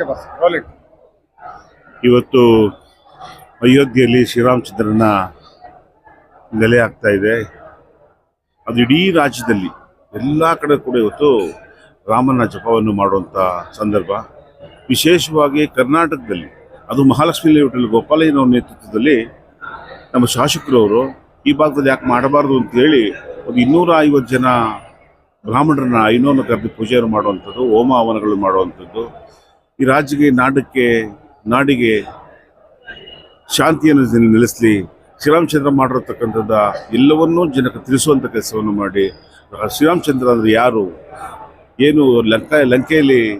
Okay bus quality ಇವತ್ತು ಅಯೋಧ್ಯೆಯಲ್ಲಿ ಶ್ರೀರಾಮಚಂದ್ರನ ನೆಲೆ ಆಗ್ತಾ ಇದೆ. ಅದು ಇಡೀ ರಾಜ್ಯದಲ್ಲಿ ಎಲ್ಲ ಕಡೆ ಕೂಡ ಇವತ್ತು ರಾಮನ ಜಪವನ್ನು ಮಾಡುವಂಥ ಸಂದರ್ಭ. ವಿಶೇಷವಾಗಿ ಕರ್ನಾಟಕದಲ್ಲಿ, ಅದು ಮಹಾಲಕ್ಷ್ಮಿ ಲೇಔಟಲ್ಲಿ ಗೋಪಾಲಯ್ಯನವ್ರ ನೇತೃತ್ವದಲ್ಲಿ ನಮ್ಮ ಶಾಸಕರವರು ಈ ಭಾಗದಲ್ಲಿ ಯಾಕೆ ಮಾಡಬಾರ್ದು ಅಂತೇಳಿ ಒಂದು ಇನ್ನೂರ ಐವತ್ತು ಜನ ಬ್ರಾಹ್ಮಣರನ್ನ ಐನೋನ ಕರೆದು ಪೂಜೆಯನ್ನು ಮಾಡುವಂಥದ್ದು, ಹೋಮ ಹವನಗಳು ಮಾಡುವಂಥದ್ದು. ಈ ರಾಜ್ಯಕ್ಕೆ, ನಾಡಕ್ಕೆ, ನಾಡಿಗೆ ಶಾಂತಿಯನ್ನು ನೆಲೆ- ನೆಲೆಸಲಿ ಶ್ರೀರಾಮಚಂದ್ರ ಮಾಡಿರತಕ್ಕಂಥದ್ದು ಎಲ್ಲವನ್ನೂ ಜನಕ್ಕೆ ತಿಳಿಸುವಂಥ ಕೆಲಸವನ್ನು ಮಾಡಿ. ಶ್ರೀರಾಮಚಂದ್ರ ಅಂದರೆ ಯಾರು? ಏನು ಲಂಕ, ಲಂಕೆಯಲ್ಲಿ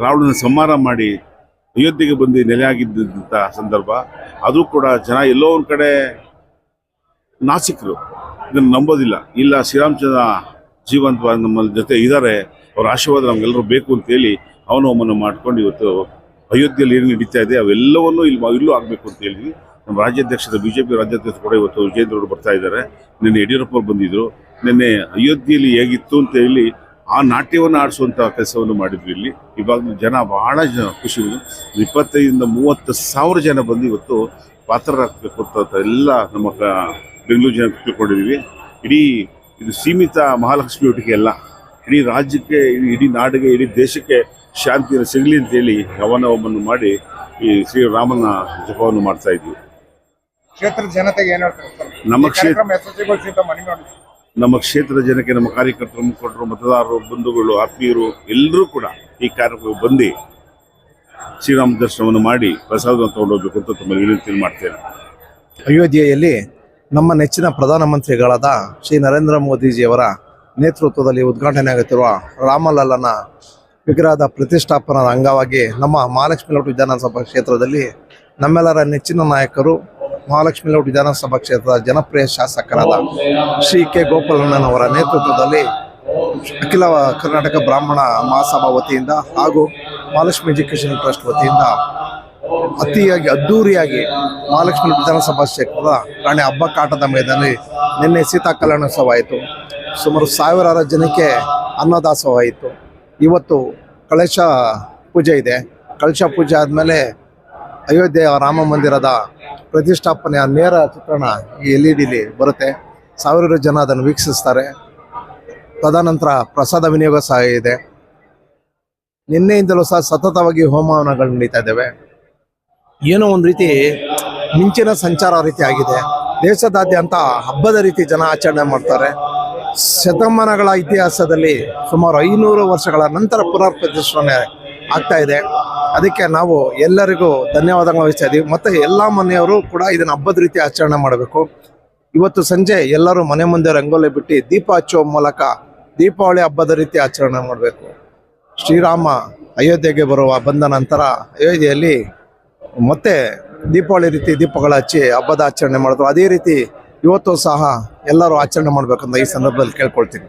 ರಾವಣನ ಸಂಹಾರ ಮಾಡಿ ಅಯೋಧ್ಯೆಗೆ ಬಂದು ನೆಲೆಯಾಗಿದ್ದಂಥ ಸಂದರ್ಭ? ಅದು ಕೂಡ ಜನ ಎಲ್ಲೋ ಒಂದು ಕಡೆ ನಾಸಿಕರು. ಇದನ್ನು ನಂಬೋದಿಲ್ಲ. ಇಲ್ಲ ಶ್ರೀರಾಮಚಂದ್ರ ಜೀವಂತವಾಗಿ ನಮ್ಮ ಜೊತೆ ಇದ್ದಾರೆ. ಅವರ ಆಶೀರ್ವಾದ ನಮಗೆಲ್ಲರೂ ಬೇಕು ಅಂತೇಳಿ ಅವನು ಅವನನ್ನು ಮಾಡ್ಕೊಂಡು ಇವತ್ತು ಅಯೋಧ್ಯೆಯಲ್ಲಿ ಏನು ನಡೀತಾ ಇದೆ, ಅವೆಲ್ಲವನ್ನೂ ಇಲ್ಲಿ ಇಲ್ಲೂ ಆಗಬೇಕು ಅಂತ ಹೇಳಿದ್ವಿ. ನಮ್ಮ ರಾಜ್ಯಾಧ್ಯಕ್ಷರ ಬಿ ಜೆ ಪಿ ರಾಜ್ಯಾಧ್ಯಕ್ಷ ಕೂಡ ಇವತ್ತು ವಿಜೇಂದ್ರ ಅವರು ಬರ್ತಾ ಇದ್ದಾರೆ. ನಿನ್ನೆ ಯಡಿಯೂರಪ್ಪ ಅವರು ಬಂದಿದ್ದರು ನಿನ್ನೆ ಅಯೋಧ್ಯೆಯಲ್ಲಿ ಹೇಗಿತ್ತು ಅಂತ ಹೇಳಿ ಆ ನಾಟ್ಯವನ್ನು ಆಡಿಸುವಂಥ ಕೆಲಸವನ್ನು ಮಾಡಿದ್ವಿ ಇಲ್ಲಿ. ಇವಾಗ ಜನ ಬಹಳ ಜನ ಖುಷಿ ಇಪ್ಪತ್ತೈದರಿಂದ ಮೂವತ್ತು ಸಾವಿರ ಜನ ಬಂದು ಇವತ್ತು ಪಾತ್ರರಾಗಬೇಕು ಅಂತ ಎಲ್ಲ ನಮ್ಮ ಬೆಂಗಳೂರು ಜನ ತಿಳ್ಕೊಂಡಿದ್ದೀವಿ. ಇಡೀ ಇದು ಸೀಮಿತ ಮಹಾಲಕ್ಷ್ಮಿ ಒಟ್ಟಿಗೆ ಅಲ್ಲ. ಇಡೀ ರಾಜ್ಯಕ್ಕೆ ಇಡೀ- ನಾಡಿಗೆ ಇಡೀ ದೇಶಕ್ಕೆ ಶಾಂತಿ ಸಿಗಲಿ ಅಂತೇಳಿ ಹೇಳಿ ಹೋಮವನ್ನು ಮಾಡಿ ಈ ಶ್ರೀರಾಮನ ಜಪವನ್ನು ಮಾಡ್ತಾ ಇದ್ವಿ. ಕ್ಷೇತ್ರದ ಜನತೆಗೆ ಏನ್ ಹೇಳ್ತಾರೆ ಸರ್? ನಮ್ಮ ಕ್ಷೇತ್ರ ನಮ್ಮ ಕ್ಷೇತ್ರದ ಜನಕ್ಕೆ ನಮ್ಮ ಕಾರ್ಯಕರ್ತರು ಮುಖಂಡರು ಮತದಾರರು ಬಂಧುಗಳು ಆತ್ಮೀಯರು ಎಲ್ಲರೂ ಕೂಡ ಈ ಕಾರ್ಯಕ್ರಮಕ್ಕೆ ಬಂದು ಶ್ರೀರಾಮ ದರ್ಶನವನ್ನು ಮಾಡಿ ಪ್ರಸಾದವನ್ನು ತಗೊಂಡೋಗ್ಬೇಕು ಅಂತ ತುಂಬ ವಿನಂತಿ ಮಾಡ್ತೇನೆ. ಅಯೋಧ್ಯೆಯಲ್ಲಿ ನಮ್ಮ ನೆಚ್ಚಿನ ಪ್ರಧಾನಮಂತ್ರಿಗಳಾದ ಶ್ರೀ ನರೇಂದ್ರ ಮೋದಿಜಿಯವರ ನೇತೃತ್ವದಲ್ಲಿ ಉದ್ಘಾಟನೆ ಆಗುತ್ತಿರುವ ರಾಮಲಲ್ಲನ ವಿಗ್ರಹದ ಪ್ರತಿಷ್ಠಾಪನದ ಅಂಗವಾಗಿ ನಮ್ಮ ಮಹಾಲಕ್ಷ್ಮಿ ಲೌಟ್ ವಿಧಾನಸಭಾ ಕ್ಷೇತ್ರದಲ್ಲಿ ನಮ್ಮೆಲ್ಲರ ನೆಚ್ಚಿನ ನಾಯಕರು ಮಹಾಲಕ್ಷ್ಮಿ ಲೌಟ್ ವಿಧಾನಸಭಾ ಕ್ಷೇತ್ರದ ಜನಪ್ರಿಯ ಶಾಸಕರಾದ ಶ್ರೀ ಕೆ ಗೋಪಾಲಣ್ಣನವರ ನೇತೃತ್ವದಲ್ಲಿ ಅಖಿಲ ಕರ್ನಾಟಕ ಬ್ರಾಹ್ಮಣ ಮಹಾಸಭಾ ವತಿಯಿಂದ ಹಾಗೂ ಮಹಾಲಕ್ಷ್ಮಿ ಎಜುಕೇಷನ್ ಟ್ರಸ್ಟ್ ವತಿಯಿಂದ ಅತಿಯಾಗಿ ಅದ್ದೂರಿಯಾಗಿ ಮಹಾಲಕ್ಷ್ಮಿ ವಿಧಾನಸಭಾ ಕ್ಷೇತ್ರದ ರಾಣಿ ಹಬ್ಬ ಕಾಟದ ಮೈದಾನದಲ್ಲಿ ನಿನ್ನೆ ಸೀತಾ ಕಲ್ಯಾಣೋತ್ಸವ ಆಯಿತು. ಸುಮಾರು ಸಾವಿರಾರು ಜನಕ್ಕೆ ಅನ್ನದಾಸೋಹ ಇತ್ತು ಇವತ್ತು ಕಳಶ ಪೂಜೆ ಇದೆ. ಕಳಶ ಪೂಜೆ ಆದಮೇಲೆ ಅಯೋಧ್ಯೆ ರಾಮ ಮಂದಿರದ ಪ್ರತಿಷ್ಠಾಪನೆಯ ನೇರ ಚಿತ್ರಣ ಈ ಎಲ್ ಇ ಡಿಲಿ ಬರುತ್ತೆ. ಸಾವಿರಾರು ಜನ ಅದನ್ನು ವೀಕ್ಷಿಸ್ತಾರೆ. ತದನಂತರ ಪ್ರಸಾದ ವಿನಿಯೋಗ ಸಹ ಇದೆ. ನಿನ್ನೆಯಿಂದಲೂ ಸಹ ಸತತವಾಗಿ ಹೋಮವನಗಳು ನಡೀತಾ ಇದ್ದಾವೆ. ಏನೋ ಒಂದು ರೀತಿ ಮಿಂಚಿನ ಸಂಚಾರ ರೀತಿ ಆಗಿದೆ. ದೇಶದಾದ್ಯಂತ ಹಬ್ಬದ ರೀತಿ ಜನ ಆಚರಣೆ ಮಾಡ್ತಾರೆ. ಶತಮಾನಗಳ ಇತಿಹಾಸದಲ್ಲಿ ಸುಮಾರು ಐನೂರು ವರ್ಷಗಳ ನಂತರ ಪುನರ್ ಪ್ರತಿಷ್ಠಾಪನೆ ಆಗ್ತಾ ಇದೆ. ಅದಕ್ಕೆ ನಾವು ಎಲ್ಲರಿಗೂ ಧನ್ಯವಾದಗಳು ವಹಿಸ್ತಾ ಇದ್ದೀವಿ ಮತ್ತು ಎಲ್ಲ ಮನೆಯವರು ಕೂಡ ಇದನ್ನ ಹಬ್ಬದ ರೀತಿ ಆಚರಣೆ ಮಾಡಬೇಕು. ಇವತ್ತು ಸಂಜೆ ಎಲ್ಲರೂ ಮನೆ ಮುಂದೆ ರಂಗೋಲಿ ಬಿಟ್ಟು ದೀಪ ಹಚ್ಚುವ ಮೂಲಕ ದೀಪಾವಳಿ ಹಬ್ಬದ ರೀತಿ ಆಚರಣೆ ಮಾಡಬೇಕು. ಶ್ರೀರಾಮ ಅಯೋಧ್ಯೆಗೆ ಬರುವ ಬಂದ ನಂತರ ಅಯೋಧ್ಯೆಯಲ್ಲಿ ಮತ್ತೆ ದೀಪಾವಳಿ ರೀತಿ ದೀಪಗಳ ಹಚ್ಚಿ ಹಬ್ಬದ ಆಚರಣೆ ಮಾಡಿದ್ರು ಅದೇ ರೀತಿ ಇವತ್ತು ಸಹ ಎಲ್ಲರೂ ಆಚರಣೆ ಮಾಡಬೇಕಂತ ಈ ಸಂದರ್ಭದಲ್ಲಿ ಕೇಳ್ಕೊಳ್ತೀನಿ.